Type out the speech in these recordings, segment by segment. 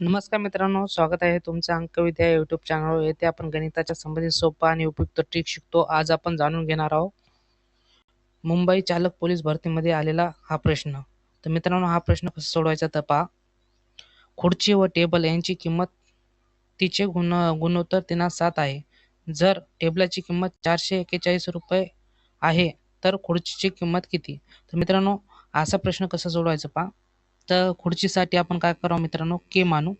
नमस्कार मित्रांनो स्वागत आहे तुमचं अंकविद्या या यूट्यूब चॅनलवर येथे आपण गणिताच्या संबंधित सोपा आणि उपयुक्त ट्रिक शिकतो. आज आपण जाणून घेणार आहोत मुंबई चालक पोलीस भरतीमध्ये आलेला हा प्रश्न. तर मित्रांनो हा प्रश्न कसा सोडवायचा तर पहा. खुर्ची व टेबल यांची किंमत तिचे गुण गुणोत्तर त्यांना सात आहे. जर टेबलाची किंमत चारशे एक्केचाळीस रुपये आहे तर खुर्चीची किंमत किती? तर मित्रांनो असा प्रश्न कसा सोडवायचा पहा. तर खुर्चीसाठी आपण काय करावं मित्रांनो? के मानू.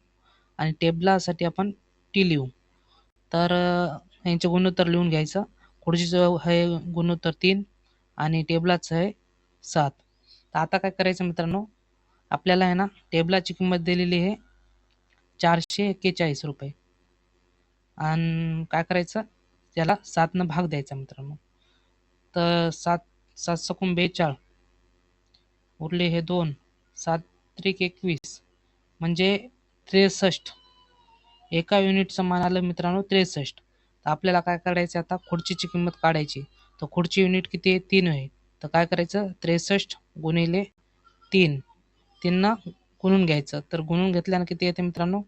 आणि टेबलासाठी आपण टी लिहू. तर यांचे गुणोत्तर लिहून घ्यायचं. खुर्चीचं आहे गुणोत्तर तीन आणि टेबलाचं आहे सात. तर आता काय करायचं मित्रांनो? आपल्याला आहे ना टेबलाची किंमत दिलेली आहे चारशे एक्केचाळीस रुपये. आणि काय करायचं? त्याला सातनं भाग द्यायचा मित्रांनो. तर सात सात सकून बेचाळ उरले हे दोन. सात त्रिक एकवीस म्हणजे त्रेसष्ट. एका युनिट समान आलं मित्रांनो त्रेसष्ट. तर आपल्याला काय करायचं आता? खुर्चीची किंमत काढायची. तर खुर्ची युनिट किती आहे? तीन आहे. तर काय करायचं? त्रेसष्ट गुणिले तीन. तीनना गुणून घ्यायचं. तर गुणून घेतल्यानं किती येते मित्रांनो?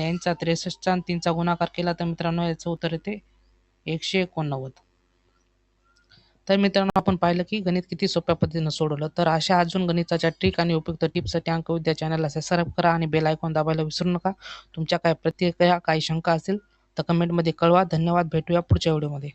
यांचा त्रेसष्टचा आणि तीनचा गुणाकार केला तर मित्रांनो याचं उत्तर येते एकशे एकोणनव्वद. तर मित्रांनो आपण पाहिलं की गणित किती सोप्या पद्धतीनं सोडवलं. तर अशा अजून गणिताच्या ट्रिक आणि उपयुक्त टिप्ससाठी अंकविद्या चॅनलला सबस्क्राईब करा आणि बेल आयकॉन दाबायला विसरू नका. तुमच्या काय प्रतिक्रिया काही शंका असेल तर कमेंटमध्ये कळवा. धन्यवाद. भेटूया पुढच्या व्हिडिओमध्ये